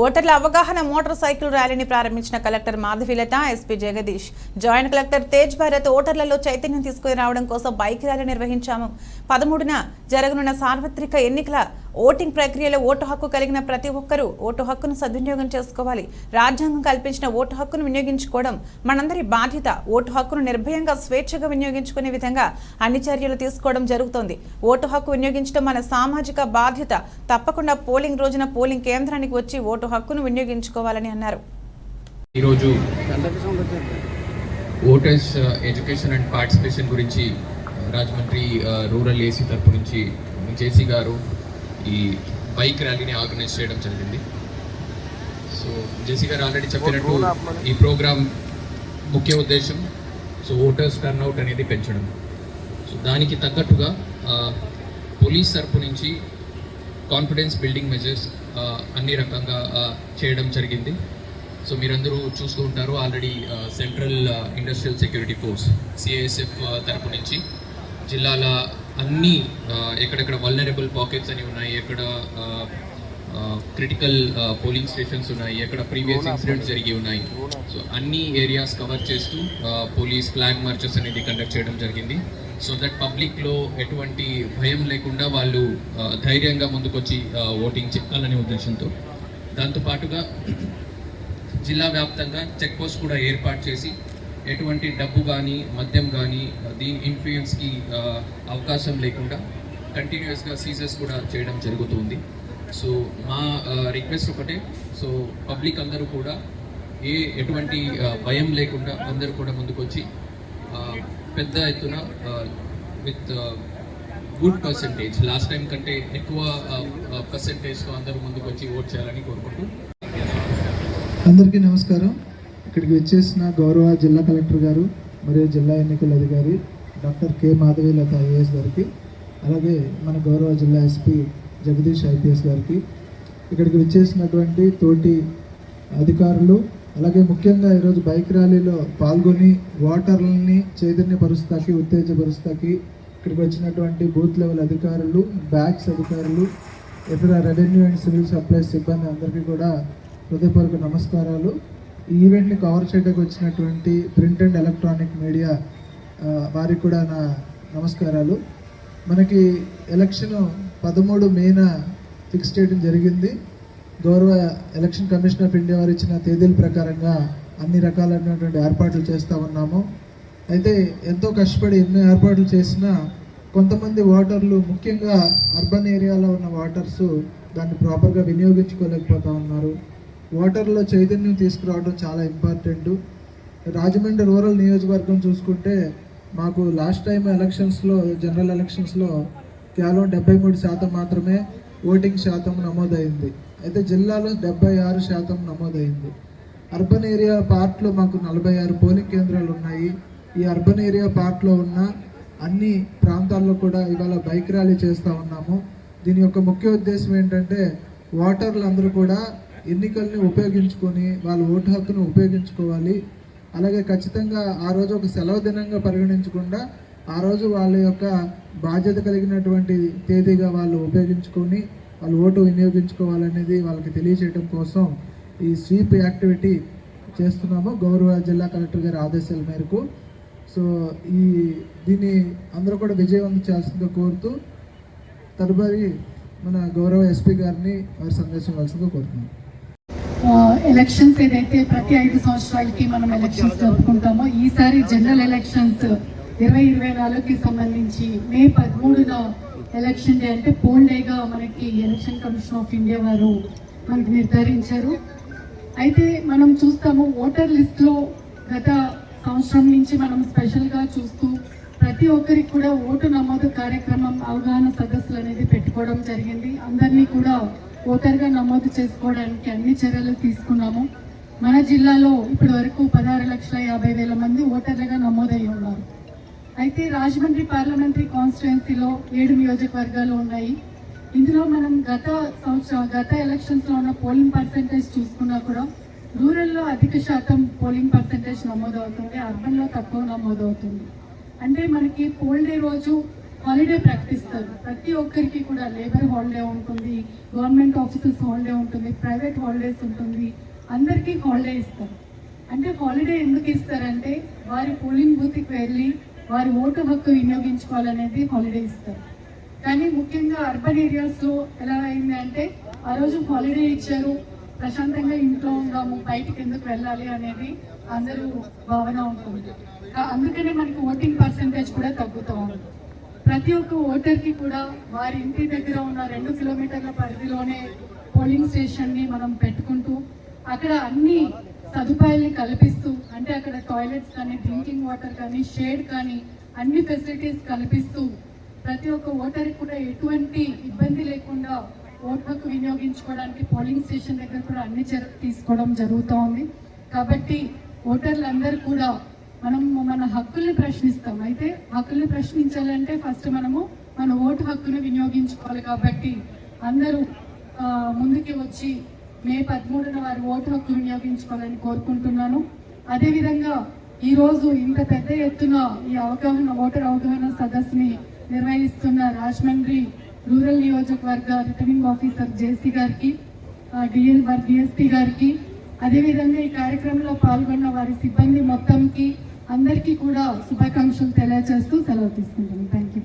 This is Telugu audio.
ఓటర్ల అవగాహన మోటార్ సైకిల్ ర్యాలీని ప్రారంభించిన collector Madhavilatha SP Jagadish. Joint collector Tej Bharat ఓటర్లలో చైతన్యం తీసుకుని రావడం కోసం బైక్ ర్యాలీ నిర్వహించాము. పదమూడున జరగనున్న సార్వత్రిక ఎన్నికల ఓటింగ్ ప్రక్రియలో ఓటు హక్కు కలిగిన ప్రతి ఒక్కరూ ఓటు హక్కును సద్వినియోగం చేసుకోవాలి. రాజ్యాంగం కల్పించిన ఓటు హక్కును వినియోగించుకోవడం మనందరి బాధ్యత. ఓటు హక్కును నిర్భయంగా స్వేచ్ఛగా వినియోగించుకునే విధంగా అన్ని చర్యలు తీసుకోవడం జరుగుతోంది. ఓటు హక్కు వినియోగించడం మన సామాజిక బాధ్యత. తప్పకుండా పోలింగ్ రోజున పోలింగ్ కేంద్రానికి వచ్చి ఓటు హక్కును వినియోగించుకోవాలని అన్నారు. ఈరోజు voters uh, education and participation గురించి uh, Rajahmundry uh, rural AC తరపు నుంచి జేసీ గారు ఈ బైక్ ర్యాలీని ఆర్గనైజ్ చేయడం జరిగింది. సో జేసీ గారు ఆల్రెడీ చెప్పినట్టు ఈ ప్రోగ్రామ్ ముఖ్య ఉద్దేశం సో ఓటర్స్ టర్న్అవుట్ అనేది పెంచడం. సో దానికి తగ్గట్టుగా పోలీస్ తరపు నుంచి కాన్ఫిడెన్స్ బిల్డింగ్ మెజర్స్ అన్ని రకంగా చేయడం జరిగింది. సో మీరందరూ చూస్తూ ఉంటారు already central industrial security force CISF తరపు నుంచి జిల్లాల అన్ని ఎక్కడెక్కడ వల్నరబుల్ పాకెట్స్ అని ఉన్నాయి ఎక్కడ క్రిటికల్ పోలింగ్ స్టేషన్స్ ఉన్నాయి ఎక్కడ ప్రీవియస్ ఇన్సిడెంట్స్ జరిగి ఉన్నాయి. సో అన్ని ఏరియాస్ కవర్ చేస్తూ పోలీస్ ఫ్లాగ్ మార్చెస్ అనేది కండక్ట్ చేయడం జరిగింది. సో దట్ పబ్లిక్లో ఎటువంటి భయం లేకుండా వాళ్ళు ధైర్యంగా ముందుకొచ్చి ఓటింగ్ చెప్పాలనే ఉద్దేశంతో. దాంతోపాటుగా జిల్లా వ్యాప్తంగా చెక్ పోస్ట్ కూడా ఏర్పాటు చేసి ఎటువంటి డబ్బు కానీ మద్యం కానీ దీని ఇన్ఫ్లుయెన్స్కి అవకాశం లేకుండా కంటిన్యూస్గా సీజర్స్ కూడా చేయడం జరుగుతుంది. సో మా రిక్వెస్ట్ ఒకటే. సో పబ్లిక్ అందరూ కూడా ఏ ఎటువంటి భయం లేకుండా అందరూ కూడా ముందుకొచ్చి పెద్ద ఎత్తున with good percentage last time కంటే ఎక్కువ పర్సంటేజ్తో అందరూ ముందుకొచ్చి ఓట్ చేయాలని కోరుకుంటూ. అందరికీ నమస్కారం. ఇక్కడికి వచ్చేసిన గౌరవ జిల్లా కలెక్టర్ గారు మరియు జిల్లా ఎన్నికల అధికారి doctor K. Madhavi Latha IAS గారికి అలాగే మన గౌరవ జిల్లా ఎస్పీ జగదీష్ ఐపీఎస్ గారికి ఇక్కడికి వచ్చేసినటువంటి తోటి అధికారులు అలాగే ముఖ్యంగా ఈరోజు బైక్ ర్యాలీలో పాల్గొని ఓటర్లని చైతన్యపరుస్తాకి ఉత్తేజపరుస్తాకి ఇక్కడికి వచ్చినటువంటి బూత్ లెవెల్ అధికారులు బ్యాక్స్ అధికారులు ఇతర రెవెన్యూ అండ్ సివిల్ సప్లైస్ సిబ్బంది అందరికీ కూడా హృదయపూర్వక నమస్కారాలు. ఈవెంట్ని కవర్ చేయడానికి వచ్చినటువంటి ప్రింట్ అండ్ ఎలక్ట్రానిక్ మీడియా వారికి కూడా నా నమస్కారాలు. మనకి ఎలక్షన్ పదమూడు మేన ఫిక్స్ చేయడం జరిగింది. గౌరవ ఎలక్షన్ కమిషన్ ఆఫ్ ఇండియా వారు ఇచ్చిన తేదీల ప్రకారంగా అన్ని రకాలైనటువంటి ఏర్పాట్లు చేస్తూ ఉన్నాము. అయితే ఎంతో కష్టపడి ఎన్నో ఏర్పాట్లు చేసినా కొంతమంది ఓటర్లు ముఖ్యంగా అర్బన్ ఏరియాలో ఉన్న ఓటర్స్ దాన్ని ప్రాపర్గా వినియోగించుకోలేకపోతా ఉన్నారు. ఓటర్లో చైతన్యం తీసుకురావడం చాలా ఇంపార్టెంట్. రాజమండ్రి రూరల్ నియోజకవర్గం చూసుకుంటే మాకు లాస్ట్ టైం ఎలక్షన్స్లో జనరల్ ఎలక్షన్స్లో కేవలం డెబ్బై మూడు శాతం మాత్రమే ఓటింగ్ శాతం నమోదైంది. అయితే జిల్లాలో డెబ్బై ఆరు శాతం నమోదైంది. అర్బన్ ఏరియా పార్ట్లో మాకు నలభై ఆరు పోలింగ్ కేంద్రాలు ఉన్నాయి. ఈ అర్బన్ ఏరియా పార్ట్లో ఉన్న అన్ని ప్రాంతాల్లో కూడా ఇవాళ బైక్ ర్యాలీ చేస్తూ ఉన్నాము. దీని యొక్క ముఖ్య ఉద్దేశం ఏంటంటే ఓటర్లు అందరూ కూడా ఎన్నికల్ని ఉపయోగించుకొని వాళ్ళ ఓటు హక్కును ఉపయోగించుకోవాలి. అలాగే ఖచ్చితంగా ఆ రోజు ఒక సెలవు దినంగా పరిగణించకుండా ఆ రోజు వాళ్ళ యొక్క బాధ్యత కలిగినటువంటి తేదీగా వాళ్ళు ఉపయోగించుకొని వాళ్ళు ఓటు వినియోగించుకోవాలనేది వాళ్ళకి తెలియజేయడం కోసం ఈ స్వీప్ యాక్టివిటీ చేస్తున్నాము గౌరవ జిల్లా కలెక్టర్ గారి ఆదేశాల మేరకు. సో ఈ దీన్ని అందరూ కూడా విజయవంతం చేయాల్సిందిగా కోరుతూ తదుపరి మన గౌరవ ఎస్పీ గారిని వారి సందేశం ఇవ్వాల్సిందిగా కోరుతున్నాను ఎలక్షన్స్ ఏదైతే ప్రతి ఐదు సంవత్సరాలకి మనం ఎలక్షన్స్ జరుపుకుంటామో ఈసారి జనరల్ ఎలక్షన్స్ ఇరవై ఇరవై నాలుగుకి సంబంధించి మే పదమూడున ఎలక్షన్ డే అంటే పోల్ డేగా మనకి ఎలక్షన్ కమిషన్ ఆఫ్ ఇండియా వారు మనకి నిర్ధారించారు. అయితే మనం చూస్తాము ఓటర్ లిస్ట్లో గత సంవత్సరం నుంచి మనం స్పెషల్గా చూస్తూ ప్రతి ఒక్కరికి కూడా ఓటు నమోదు కార్యక్రమం అవగాహన సదస్సులు అనేది పెట్టుకోవడం జరిగింది. అందరినీ కూడా ఓటర్గా నమోదు చేసుకోవడానికి అన్ని చర్యలు తీసుకున్నాము. మన జిల్లాలో ఇప్పటి వరకు పదహారు లక్షల యాభై వేల మంది ఓటర్లుగా నమోదయ్యి ఉన్నారు. అయితే రాజమండ్రి పార్లమెంటరీ కాన్స్టిట్యున్సీలో ఏడు నియోజకవర్గాలు ఉన్నాయి. ఇందులో మనం గత సంవత్సరం గత ఎలక్షన్స్లో ఉన్న పోలింగ్ పర్సంటేజ్ చూసుకున్నా కూడా రూరల్లో అధిక శాతం పోలింగ్ పర్సంటేజ్ నమోదవుతుంది అర్బన్లో తక్కువ నమోదవుతుంది. అంటే మనకి పోల్ డే రోజు హాలిడే ప్రకటిస్తారు ప్రతి ఒక్కరికి కూడా లేబర్ హాలిడే ఉంటుంది గవర్నమెంట్ ఆఫీసెస్ హాలిడే ఉంటుంది ప్రైవేట్ హాలిడేస్ ఉంటుంది. అందరికీ హాలిడే ఇస్తారు. అంటే హాలిడే ఎందుకు ఇస్తారంటే వారి పోలింగ్ బూత్కి వెళ్ళి వారి ఓటు హక్కు వినియోగించుకోవాలనేది హాలిడే ఇస్తారు. కానీ ముఖ్యంగా అర్బన్ ఏరియాస్లో ఎలా అయింది అంటే ఆ రోజు హాలిడే ఇచ్చారు. ప్రశాంతంగా ఇంట్లో ఉందాము బయటికి ఎందుకు వెళ్ళాలి అనేది అందరూ భావన ఉంటుంది. అందుకనే మనకి ఓటింగ్ పర్సంటేజ్ కూడా తగ్గుతూ ఉంటుంది ప్రతి ఒక్క ఓటర్కి కూడా వారి ఇంటి దగ్గర ఉన్న రెండు కిలోమీటర్ల పరిధిలోనే పోలింగ్ స్టేషన్ని మనం పెట్టుకుంటూ అక్కడ అన్ని సదుపాయాల్ని కల్పిస్తూ అంటే అక్కడ టాయిలెట్స్ కానీ డ్రింకింగ్ వాటర్ కానీ షేడ్ కానీ అన్ని ఫెసిలిటీస్ కల్పిస్తూ ప్రతి ఒక్క ఓటర్కి కూడా ఎటువంటి ఇబ్బంది లేకుండా ఓటర్కు వినియోగించుకోవడానికి పోలింగ్ స్టేషన్ దగ్గర కూడా అన్ని చర్యలు తీసుకోవడం జరుగుతూ ఉంది కాబట్టి ఓటర్లందరూ కూడా మనం మన హక్కుల్ని ప్రశ్నిస్తాం. అయితే హక్కుల్ని ప్రశ్నించాలంటే ఫస్ట్ మనము మన ఓటు హక్కును వినియోగించుకోవాలి కాబట్టి అందరూ ముందుకి వచ్చి మే పదమూడున వారి ఓటు హక్కు వినియోగించుకోవాలని కోరుకుంటున్నాను. అదేవిధంగా ఈరోజు ఇంత పెద్ద ఎత్తున ఈ అవగాహన ఓటర్ అవగాహన సదస్సుని నిర్వహిస్తున్న రాజమండ్రి రూరల్ నియోజకవర్గ రిటర్నింగ్ ఆఫీసర్ జేసీ గారికి డిఎల్ వారి డిఎస్పీ గారికి అదేవిధంగా ఈ కార్యక్రమంలో పాల్గొన్న వారి సిబ్బంది మొత్తంకి అందరికీ కూడా శుభాకాంక్షలు తెలియజేస్తూ సెలవు తీసుకుంటాను